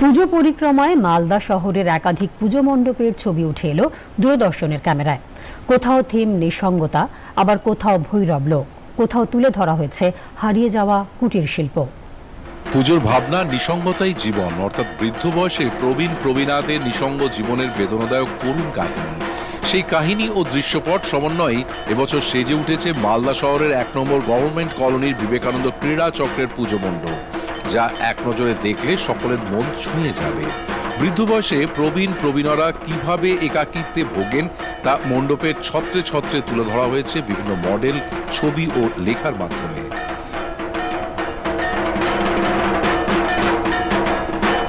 পুজো পরিক্রমায় মালদা শহরের একাধিক পুজো মণ্ডপের ছবি উঠে এলো দূরদর্শনের ক্যামেরায়। কোথাও থিম নিঃসঙ্গতা, আবার কোথাও ভৈরব লোক। কোথাও তুলে ধরা হয়েছে হারিয়ে যাওয়া কুটির শিল্প। পুজোর ভাবনা নিসঙ্গতাই জীবন, অর্থাৎ বৃদ্ধ বয়সে প্রবীণ প্রবীণাদের নিসঙ্গ জীবনের বেদনাদায়ক করুণ কাহিনী। সেই কাহিনী ও দৃশ্যপট সমন্বয়ে এবছর সেজে উঠেছে মালদা শহরের এক নম্বর গভর্নমেন্ট কলোনির বিবেকানন্দ ক্রীড়া চক্রের পুজো মণ্ডপ। যা এক নজরে দেখলে সকলের মন ছুঁয়ে যাবে। বৃদ্ধ বয়সে প্রবীণ প্রবীণরা কীভাবে একাকিত্বে ভোগেন তা মণ্ডপের ছত্রে ছত্রে তুলে ধরা হয়েছে বিভিন্ন মডেল, ছবি ও লেখার মাধ্যমে।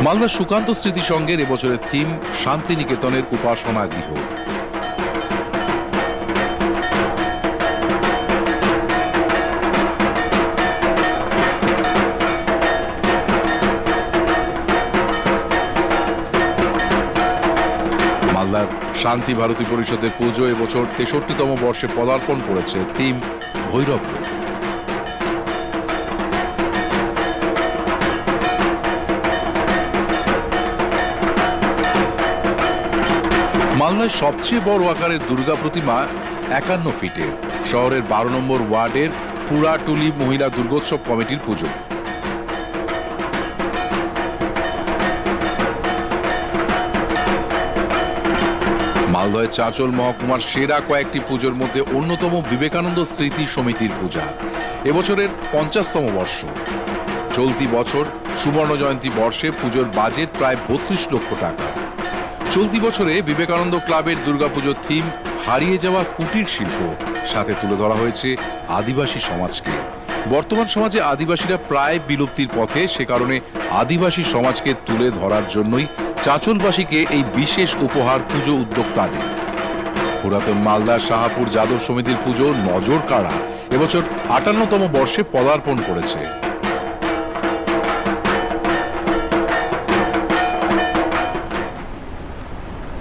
মালদা সুকান্ত স্মৃতি সংঘের এবছরের থিম শান্তিনিকেতনের উপাসনা গৃহ মালদার শান্তি ভারতী পরিষদের পুজো এবছর তেষট্টিতম বর্ষে পদার্পণ করেছে থিম ভৈরব। মালদায় সবচেয়ে বড় আকারের দুর্গা প্রতিমা একান্ন ফিটের শহরের বারো নম্বর ওয়ার্ডের পুরাটুলি মহিলা দুর্গোৎসব কমিটির পুজো মালদয় চাচল মহকুমার সেরা কয়েকটি পুজোর মধ্যে অন্যতম বিবেকানন্দ স্মৃতি সমিতির পূজা। এবছরের পঞ্চাশতম বর্ষ। চলতি বছর সুবর্ণ জয়ন্তী বর্ষে পুজোর বাজেট প্রায় বত্রিশ লক্ষ টাকা। চলতি বছরে বিবেকানন্দ ক্লাবের দুর্গাপুজোর থিম হারিয়ে যাওয়া কুটির শিল্প সাথে তুলে ধরা হয়েছে আদিবাসী সমাজকে। বর্তমান সমাজে আদিবাসীরা প্রায় বিলুপ্তির পথে, সে কারণে আদিবাসী সমাজকে তুলে ধরার জন্যই চাঁচলবাসীকে এই বিশেষ উপহার পুজো উদ্যোক্তাদের। পুরাতন মালদা শাহাপুর যাদব সমিতির পুজো নজর কাড়া এবছর আটান্নতম বর্ষে পদার্পণ করেছে।